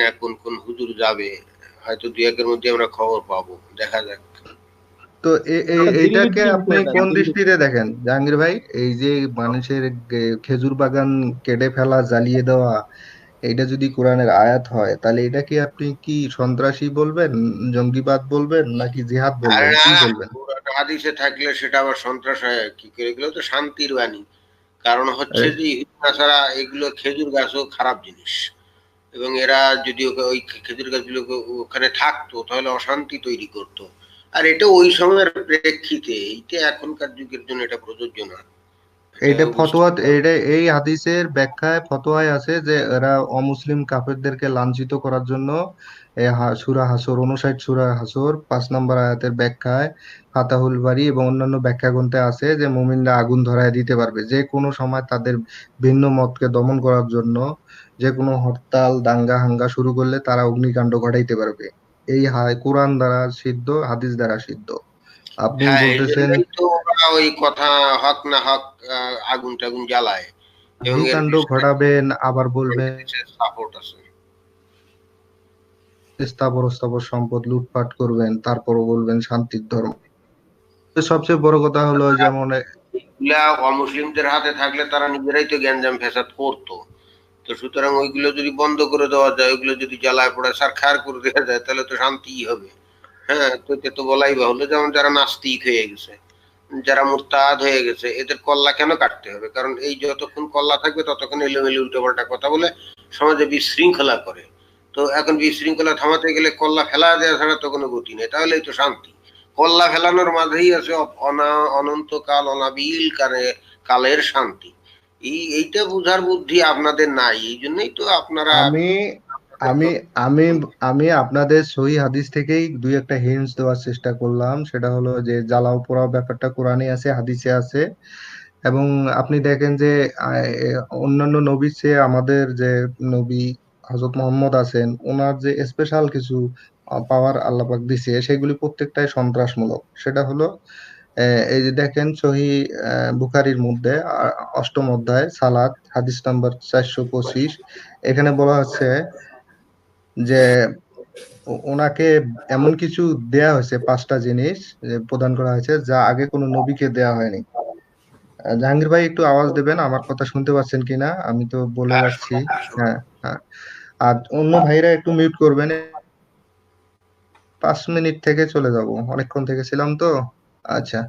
না কোন কোন হুজুর যাবে। হয়তো দুই একের মধ্যে আমরা খবর পাবো। দেখা যাক। তো এইটাকে আপনি কোন দৃষ্টিতে দেখেন? জাহাঙ্গীর ভাই এই যে মানুষের খেজুর বাগান কেটে ফেলা জ্বালিয়ে দেওয়া এটা যদি কোরআনের আয়াত হয় তাহলে এটা কি আপনি কি সন্ত্রাসী বলবেন জঙ্গিবাদ বলবেন নাকি জিহাদ বলবেন? কি বলবেন? হাদিসে থাকলে সেটা আবার সন্ত্রাস হয়। কি করে? এগুলো তো শান্তির বাণী। কারণ হচ্ছে যে ছাড়া এগুলো খেজুর গাছও খারাপ জিনিস। এবং এরা যদি ওই খেজুর গাছগুলো ওখানে থাকতো, তাহলে অশান্তি তৈরি করতো। আর এটা ওই সময়ের প্রেক্ষিতে, এইটা এখনকার যুগের জন্য এটা প্রযোজ্য না এটা ফতোয়া এটা এই হাদিসের ব্যাখ্যায় ফতোয়ায় আছে যে এরা অমুসলিম কাফেরদেরকে লাঞ্ছিত করার জন্য সুরা হাসর অনুসাইট সুরা হাসর পাঁচ নম্বর আয়াতের ব্যাখ্যায় ফাতাহুল বাড়ি এবং অন্যান্য ব্যাখ্যা গ্রন্থে আছে যে মুমিনরা আগুন ধরায় দিতে পারবে। যে কোনো সময় তাদের ভিন্ন মতকে দমন করার জন্য যে কোনো হরতাল দাঙ্গা হাঙ্গা শুরু করলে তারা অগ্নিকাণ্ড ঘটাইতে পারবে। এই হায় কোরআন দ্বারা সিদ্ধ হাদিস দ্বারা সিদ্ধ। আপনি হ্যাঁ, বলতেছেন ওই কথা হক না হক আগুন টাগুন জ্বালায়। ঘটাবেন আবার বলবেন। সাপোর্ট আছে। স্থাবর স্থাবর সম্পদ লুটপাট করবেন তারপরও বলবেন শান্তির ধর্ম। সবচেয়ে বড় কথা হলো যেমন অমুসলিমদের হাতে থাকলে তারা নিজেরাই তো গ্যাঞ্জাম ফেসাদ করতো। তো সুতরাং ওইগুলো যদি বন্ধ করে দেওয়া যায় ওইগুলো যদি জ্বালায় পড়ে সার খার করে দেওয়া যায় তাহলে তো শান্তি হবে। হ্যাঁ তো তো বলাই বাহুল্য। যেমন যারা নাস্তিক হয়ে গেছে, যারা মুরতাদ হয়ে গেছে, এদের কল্লা কেন কাটতে হবে? কারণ এই যতক্ষণ কল্লা থাকবে, ততক্ষণ এলোমেলি উল্টো পাল্টা কথা বলে সমাজে বিশৃঙ্খলা করে। তো এখন বিশৃঙ্খলা থামাতে গেলে কল্লা ফেলা দেওয়া ছাড়া তো কোনো গতি নেই। তাহলেই তো শান্তি। কল্লা ফেলানোর মাঝেই আছে অনা অনন্তকাল, অনাবিল কালে কালের শান্তি। এই এইটা বুঝার বুদ্ধি আপনাদের নাই। এই জন্যই তো আপনারা আমি আমি আমি আমি আপনাদের সহি হাদিস থেকেই দুই একটা হিন্টস দেওয়ার চেষ্টা করলাম। সেটা হলো যে জ্বালাও পোড়াও ব্যাপারটা কোরআনে আছে হাদিসে আছে। এবং আপনি দেখেন যে অন্যান্য নবীর চেয়ে আমাদের যে নবী হজরত মোহাম্মদ আছেন ওনার যে স্পেশাল কিছু পাওয়ার আল্লাপাক দিছে সেগুলি প্রত্যেকটাই সন্ত্রাসমূলক। সেটা হলো এই যে দেখেন সহি বুখারির মধ্যে অষ্টম অধ্যায় সালাদ হাদিস নাম্বার চারশো পঁচিশ। এখানে বলা হচ্ছে যে ওনাকে এমন কিছু দেয়া হয়েছে পাঁচটা জিনিস প্রদান করা হয়েছে যা আগে কোনো নবীকে দেয়া হয়নি। জাহাঙ্গীর ভাই একটু আওয়াজ দেবেন আমার কথা শুনতে পাচ্ছেন কিনা? আমি তো বলে যাচ্ছি। হ্যাঁ হ্যাঁ। আর অন্য ভাইরা একটু মিউট করবেন। পাঁচ মিনিট থেকে চলে যাব অনেকক্ষণ থেকে ছিলাম তো। আচ্ছা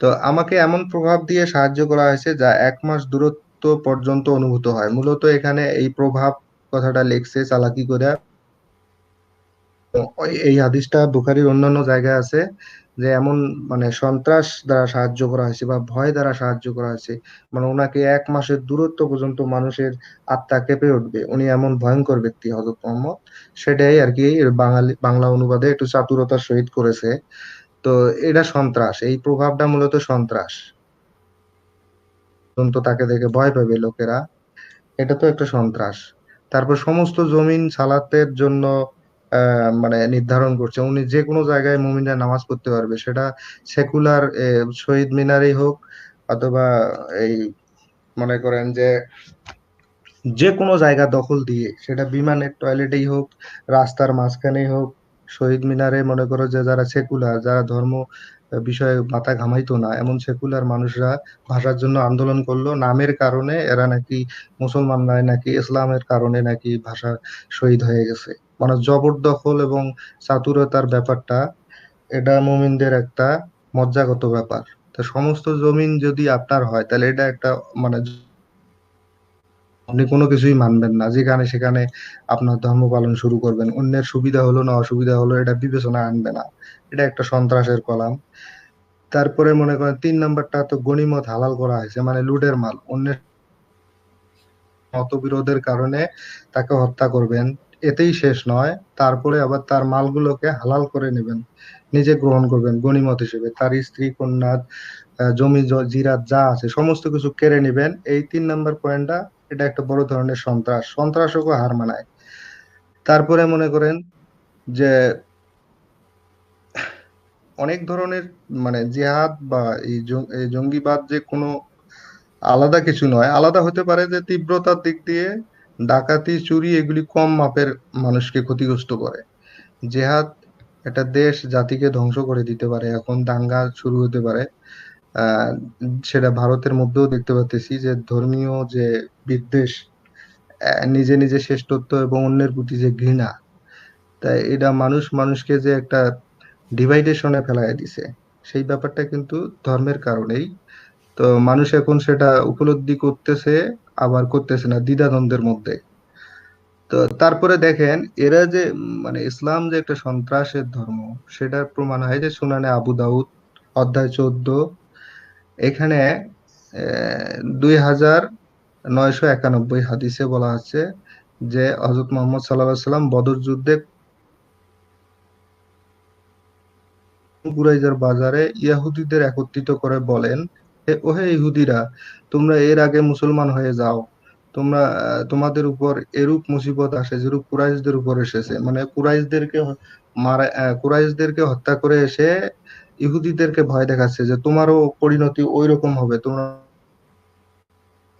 তো আমাকে এমন প্রভাব দিয়ে সাহায্য করা হয়েছে যা এক মাস দূরত্ব পর্যন্ত অনুভূত হয়। মূলত এখানে এই প্রভাব কথাটা লেখছে চালাকি করে। এই হাদিসটা বুখারির অন্যান্য জায়গায় আছে যে এমন মানে সন্ত্রাস দ্বারা সাহায্য করা হয়েছে বা ভয় দ্বারা সাহায্য করা হয়েছে। মানে ওনাকে এক মাসের দূরত্ব পর্যন্ত মানুষের আত্মা কেঁপে উঠবে। উনি এমন ভয়ঙ্কর ব্যক্তি হজরত মোহাম্মদ। সেটাই আর কি বাঙালি, বাংলা অনুবাদে একটু চাতুরতার সহিত করেছে। তো এটা সন্ত্রাস। এই প্রভাবটা মূলত সন্ত্রাস। তাকে দেখে ভয় পাবে লোকেরা। এটা তো একটা সন্ত্রাস। তারপর সমস্ত জমিন সালাতের জন্য মানে নির্ধারণ করছে। উনি যে কোনো জায়গায় মুমিনরা নামাজ পড়তে পারবে, সেটা সেকুলার শহীদ মিনারেই হোক অথবা এই মনে করেন যে যে কোনো জায়গা দখল দিয়ে, সেটা বিমানের টয়লেটেই হোক, রাস্তার মাঝখানেই হোক, শহীদ মিনারে মনে করো যে যারা সেকুলার, যারা ধর্ম বিষয়ে মাথা ঘামাইতো না, এমন সেকুলার মানুষরা ভাষার জন্য আন্দোলন করল। নামের কারণে এরা নাকি মুসলমানরা নাকি ইসলামের কারণে নাকি ভাষা শহীদ হয়ে গেছে। মানে জবরদখল এবং চাতুরতার ব্যাপারটা, এটা মুমিনদের একটা মজ্জাগত ব্যাপার। তো সমস্ত জমিন যদি আপনার হয়, তাহলে এটা একটা মানে আপনি কোনো কিছুই মানবেন না। যেখানে সেখানে আপনার ধর্ম পালন শুরু করবেন। অন্যের সুবিধা হলো, না অসুবিধা হলো, এটা বিবেচনা আনবে না। এটা একটা সন্ত্রাসের কলাম। তারপরে মনে করেন, তিন নাম্বারটা তো গণিমত হালাল করা হয়েছে মানে লুটের মাল। অন্যের মতবিরোধের কারণে তাকে হত্যা করবেন। এতেই শেষ নয়। তারপরে আবার তার মালগুলোকে হালাল করে নেবেন, নিজে গ্রহণ করবেন গণিমত হিসেবে। তার স্ত্রী, কন্যা জমি জিরাত যা আছে, সমস্ত কিছু কেড়ে নেবেন। এই তিন নাম্বার পয়েন্টটা, এটা একটা বড় ধরনের সন্ত্রাস। সন্ত্রাসকও হার মানায়। তারপরে মনে করেন যে অনেক ধরনের মানে জেহাদ বা এই জঙ্গিবাদ যে কোনো আলাদা কিছু নয়। আলাদা হতে পারে যে তীব্রতার দিক দিয়ে ডাকাতি, চুরি এগুলি কম মাপের মানুষকে ক্ষতিগ্রস্ত করে। জেহাদ একটা দেশ জাতিকে ধ্বংস করে দিতে পারে। এখন দাঙ্গা শুরু হতে পারে। সেটা ভারতের মধ্যেও দেখতে পাচ্ছি যে ধর্মীয় যে বিদ্বেষ নিজে নিজে শ্রেষ্ঠত্ব এবং অন্যের প্রতি যে ঘৃণা, তাই এটা মানুষ মানুষকে যে একটা ডিভাইডেশনে ফেলাইয়া দিছে। সেই ব্যাপারটা কিন্তু ধর্মের কারণেই। তো মানুষ এখন সেটা উপলব্ধি করতেছে আবার করতেছে না দ্বিধাদ্বন্দ্বের মধ্যে। তো তারপরে দেখেন, এরা যে মানে ইসলাম যে একটা সন্ত্রাসের ধর্ম, সেটার প্রমাণ হয় যে সুনানে আবু দাউদ অধ্যায় চোদ্দ, এখানে দুই হাজার নয়শো একানব্বই হাদিসে বলা আছে যে হজরত মোহাম্মদ সাল্লাহ সাল্লাম বদর যুদ্ধে কুরাইজার বাজারে ইয়াহুদিদের একত্রিত করে বলেন "হে ওহে ইহুদিরা, তোমরা এর আগে মুসলমান হয়ে যাও। তোমরা তোমাদের উপর এরূপ মুসিবত আসে যেরূপ কুরাইশদের উপর এসেছে। মানে কুরাইশদেরকে মারা কুরাইশদেরকে হত্যা করে এসে ইহুদিদেরকে ভয় দেখাচ্ছে যে তোমারও পরিণতি ওই রকম হবে। তোমরা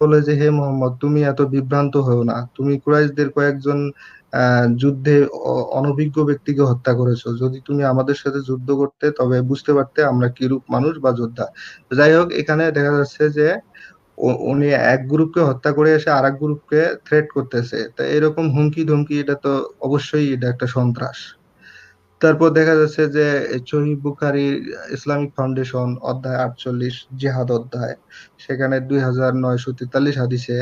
বলে যে, হে মোহাম্মদ, তুমি এত বিভ্রান্ত হও না। তুমি কুরাইশদের কয়েকজন যুদ্ধে অনভিজ্ঞ ব্যক্তিকে হত্যা করেছ। যদি তুমি আমাদের সাথে যুদ্ধ করতে, তবে বুঝতে পারতে আমরা কিরূপ মানুষ বা যোদ্ধা। যাই হোক, এখানে দেখা যাচ্ছে যে উনি এক গ্রুপকে হত্যা করে এসে আরেক গ্রুপকে থ্রেট করতেছে। তা এরকম হুমকি ধমকি এটা তো অবশ্যই এটা একটা সন্ত্রাস। তারপর দেখা যাচ্ছে যে সহিহ বুখারী ইসলামিক ফাউন্ডেশন অধ্যায় আটচল্লিশ, জিহাদ অধ্যায়, সেখানে দুই হাজার নয়শো তেতাল্লিশ হাদিসে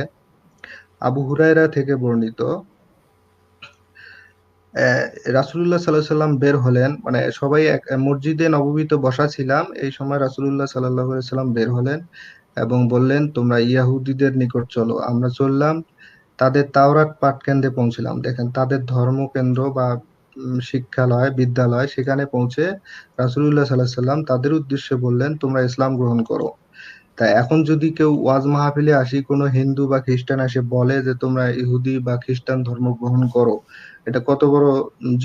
আবু হুরায়রা থেকে বর্ণিত। রাসূলুল্লাহ সাল্লাহ সাল্লাম বের হলেন মানে সবাই এক মসজিদে নববীতে বসা ছিলাম এই সময় রাসূলুল্লাহ সাল্লাহ সাল্লাম বের হলেন এবং বললেন তোমরা ইয়াহুদিদের নিকট চলো আমরা চললাম তাদের তাওরাত পাঠ কেন্দ্রে পৌঁছলাম। দেখেন তাদের ধর্মকেন্দ্র বা উম, শিক্ষালয় বিদ্যালয় সেখানে পৌঁছে রাসূলুল্লাহ সাল্লাহ সাল্লাম তাদের উদ্দেশ্যে বললেন তোমরা ইসলাম গ্রহণ করো। তা এখন যদি কেউ ওয়াজ মাহফিলে আসি, কোনো হিন্দু বা খ্রিস্টান এসে বলে যে তোমরা ইহুদি বা খ্রিস্টান ধর্ম গ্রহণ করো, এটা কত বড়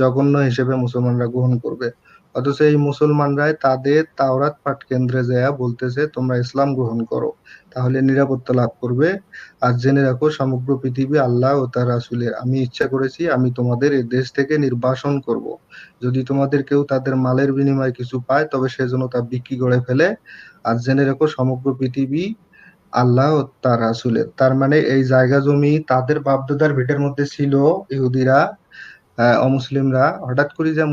জঘন্য হিসেবে মুসলমানরা গ্রহণ করবে। অথচ এই মুসলমানরাই তাদের তাওরাত পাঠ কেন্দ্রে যায় বলতেছে, তোমরা ইসলাম গ্রহণ করো, তাহলে নিরাপত্তা লাভ করবে। আর জেনে রাখো, সমগ্র পৃথিবী আল্লাহ ও তার রাসূলের, আমি ইচ্ছা করেছি আমি তোমাদের এই দেশ থেকে নির্বাসন করব। যদি তোমাদের কেউ তাদের মালের বিনিময়ে কিছু পায়, তবে সেজন্য তা বিক্রি করে ফেলে। আর জেনে রেখো, সমগ্র পৃথিবী আল্লাহ ও তার রাসূলের। তার মানে এই জায়গা জমি তাদের বাপদাদার ভিটের মধ্যে ছিল, ইহুদিরা অমুসলিমরা। হঠাৎ করে যে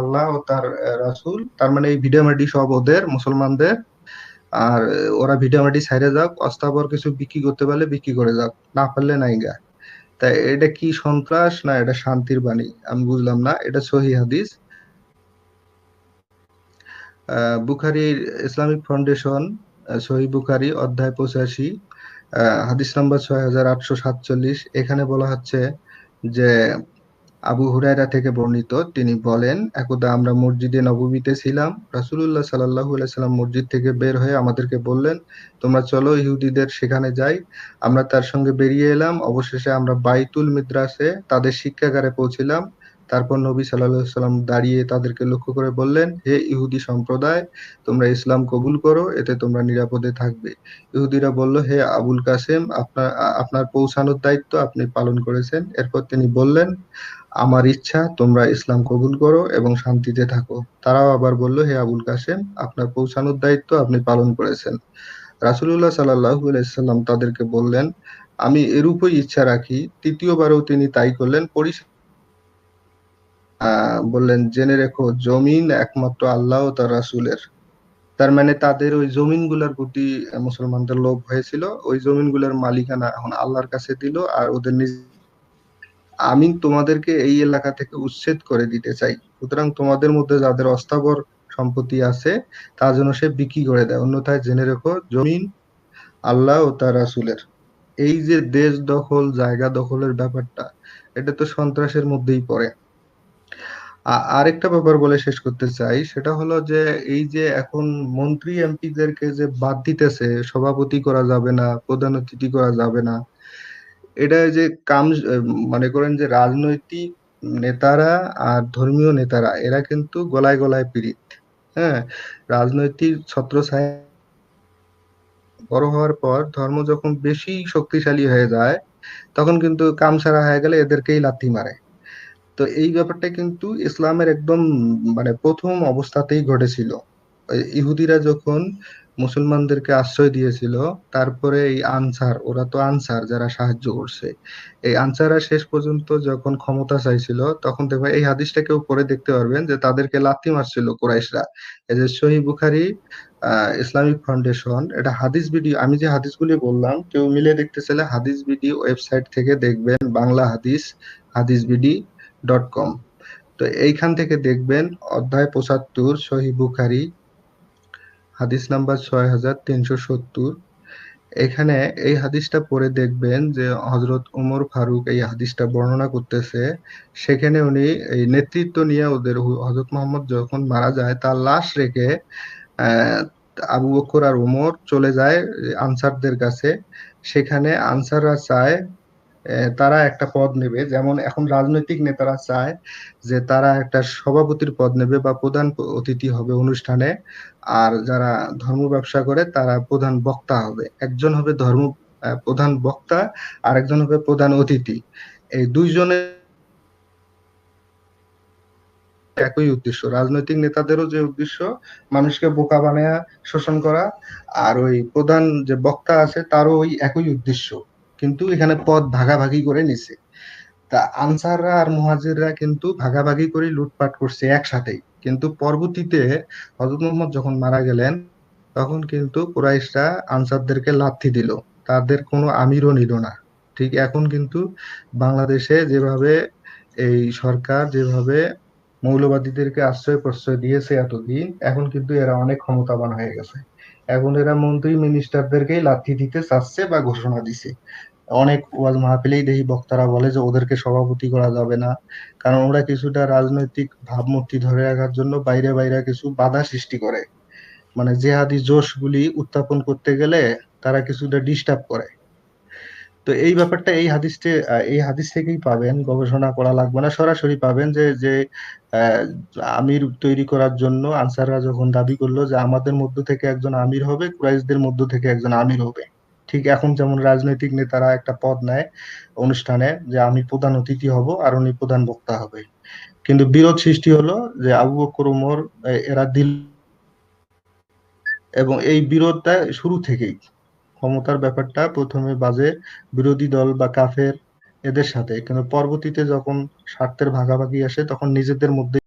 আল্লাহ ও তার রাসূল, তার মানে এই ভিডিওমাটি সব ওদের, মুসলমানদের। আর ওরা ভিডিওমাটি ছাইড়ে যাক অস্তাবর কিছু বিক্রি করতে পারলে বিক্রি করে যাক, না পারলে নাই গা। তাই এটা কি সন্ত্রাস না এটা শান্তির বাণী? আমি বুঝলাম না, এটা সহি হাদিস। বুখারীর ইসলামিক ফাউন্ডেশন সহিহ বুখারী, অধ্যায় পঁচাশি হাদিস নাম্বার ছয় হাজার আটশো সাতচল্লিশ। এখানে বলা হচ্ছে যে, আবু হুরায়রা থেকে বর্ণিত, তিনি বলেন, একদা আমরা মসজিদে নবমীতে ছিলাম, রাসূলুল্লাহ আলাইহি সাল্লাম মসজিদ থেকে বের হয়ে আমাদেরকে বললেন, তোমরা চলো ইহুদিদের সেখানে যাই, আমরা তার সঙ্গে বেরিয়ে এলাম, অবশেষে আমরা বাইতুল মিদ্রাসে তাদের শিক্ষাগারে পৌঁছিলাম তারপর নবী সাল্লাম দাঁড়িয়ে তাদেরকে লক্ষ্য করে বললেন হে ইহুদি সম্প্রদায় তোমরা ইসলাম কবুল করো এতে তোমরা নিরাপদে থাকবে। ইহুদিরা বলল হে আবুল কাসেম আপনার আপনার পৌঁছানোর দায়িত্ব আপনি পালন করেছেন। এরপর তিনি বললেন আমার ইচ্ছা তোমরা ইসলাম কবুল করো এবং শান্তিতে থাকো। তারাও আবার বলল হে আবুল কাসেম আপনার পৌঁছানোর দায়িত্ব আপনি পালন করেছেন। রাসূলুল্লাহ আলাইহি সাল্লাম তাদেরকে বললেন আমি এরূপই ইচ্ছা রাখি। তৃতীয়বারও তিনি তাই করলেন পরিশেষে আহ, বললেন, জেনে রেখো, জমিন একমাত্র আল্লাহ ও তার রাসূলের। তার মানে তাদের ওই জমিনগুলোর প্রতি মুসলমানদের লোভ হয়েছিল, ওই জমিনগুলোর মালিকানা এখন আল্লাহর কাছে দিল আর ওদের নিজ, আমি তোমাদেরকে এই এলাকা থেকে উচ্ছেদ করে দিতে চাই। সুতরাং তোমাদের মধ্যে যাদের অস্থাবর সম্পত্তি আছে, তা যেন সে বিক্রি করে দেয়। অন্যথায় জেনে রেখো, জমিন আল্লাহ ও তার রাসূলের। এই যে দেশ দখল, জায়গা দখলের ব্যাপারটা, এটা তো সন্ত্রাসের মধ্যেই পড়ে। আরেকটা ব্যাপার বলে শেষ করতে চাই, সেটা হলো যে এই যে এখন মন্ত্রী এমপিদেরকে যে বাদ দিতেছে, সভাপতি করা যাবে না, প্রধান অতিথি করা যাবে না, এটা যে কাম মনে করেন যে রাজনৈতিক নেতারা আর ধর্মীয় নেতারা, এরা কিন্তু গলায় গলায় পীড়িত হ্যাঁ? রাজনৈতিক ছত্রছায়া বড় হওয়ার পর ধর্ম যখন বেশি শক্তিশালী হয়ে যায়, তখন কিন্তু কামছাড়া হয়ে গেলে এদেরকেই লাথি মারে। তো এই ব্যাপারটা কিন্তু ইসলামের একদম মানে প্রথম অবস্থাতেই ঘটেছিল। ইহুদিরা যখন মুসলমানদেরকে আশ্রয় দিয়েছিল, তারপরে এই আনসার, ওরা তো আনসার যারা সাহায্য করছে। এই আনসাররা শেষ পর্যন্ত যখন ক্ষমতা চাইছিল, তখন দেখবেন এই হাদিসটা কেউ পরে দেখতে পারবেন যে তাদেরকে লাথি মারছিল কোরাইশরা। এই যে সহিহ বুখারি ইসলামিক ফাউন্ডেশন, এটা হাদিস ভিডিও, আমি যে হাদিসগুলি বললাম, কেউ মিলে দেখতে চাইলে হাদিস ভিডিও ওয়েবসাইট থেকে দেখবেন, বাংলা হাদিস হাদিস বিডি ডট কম তো এইখান থেকে দেখবেন অধ্যায় পঁচাত্তর, সহি বুখারি, হাদিস নাম্বার ছয় হাজার তিনশো সত্তর। এখানে এই হাদিসটা পড়ে দেখবেন যে হজরত উমর ফারুক এই হাদিসটা বর্ণনা করতেছে। সেখানে উনি এই নেতৃত্ব নিয়ে ওদের হজরত মোহাম্মদ যখন মারা যায়, তার লাশ রেখে আবু বকর আর উমর চলে যায় আনসারদের কাছে। সেখানে আনসাররা চায় তারা একটা পদ নেবে। যেমন এখন রাজনৈতিক নেতারা চায় যে তারা একটা সভাপতির পদ নেবে বা প্রধান অতিথি হবে অনুষ্ঠানে। আর যারা ধর্ম ব্যবসা করে তারা প্রধান বক্তা হবে। একজন হবে ধর্ম প্রধান বক্তা আর একজন হবে প্রধান অতিথি। এই দুইজনের একই উদ্দেশ্য। রাজনৈতিক নেতাদেরও যে উদ্দেশ্য, মানুষকে বোকা বানায়া শোষণ করা। আর ওই প্রধান যে বক্তা আছে তারও ওই একই উদ্দেশ্য। কিন্তু এখানে পদ ভাগাভাগি করে নিছে। তা আনসাররা আর মুহাজিররা কিন্তু ভাগাভাগি করে লুটপাট করছে একসাথেই। কিন্তু পরবর্তীতে হযরত মুহাম্মদ যখন মারা গেলেন, তখন কিন্তু কুরাইশরা আনসারদেরকে লাথি দিল। তাদের কোনো আমিরও নিল না। ঠিক এখন কিন্তু বাংলাদেশে যেভাবে এই সরকার যেভাবে মৌলবাদীদেরকে আশ্রয় প্রশ্রয় দিয়েছে এতদিন, এখন কিন্তু এরা অনেক ক্ষমতাবান হয়ে গেছে। এখন এরা মন্ত্রী মিনিস্টারদেরকেই লাথি দিতে চাচ্ছে বা ঘোষণা দিছে। অনেক ওয়াজ মাহফিলেই দেখি বক্তারা বলে যে, ওদেরকে সভাপতি করা যাবে না। কারণ ওরা কিছুটা রাজনৈতিক ভাবমূর্তি ধরে রাখার জন্য বাইরে বাইরে কিছু বাধা সৃষ্টি করে। মানে জেহাদি জোশগুলি উত্থাপন করতে গেলে তারা কিছুটা ডিস্টার্ব করে। তো এই ব্যাপারটা এই হাদিসে এই হাদিস থেকেই পাবেন, গবেষণা করা লাগবে না। সরাসরি পাবেন যে যে আমির তৈরি করার জন্য আনসাররা যখন দাবি করল যে আমাদের মধ্য থেকে একজন আমির হবে, কুরাইশদের মধ্য থেকে একজন আমির হবে। ঠিক এখন যেমন রাজনৈতিক নেতারা একটা পদ নেয় অনুষ্ঠানে যে আমি প্রধান অতিথি হব আর উনি প্রধান বক্তা হবে। কিন্তু বিরোধ সৃষ্টি হলো যে আবু বকর উমর এরা দিল এবং এই বিরোধটা শুরু থেকেই। ক্ষমতার ব্যাপারটা প্রথমে বাজে বিরোধী দল বা কাফের এদের সাথে। কিন্তু পরবর্তীতে যখন স্বার্থের ভাগাভাগি আসে, তখন নিজেদের মধ্যে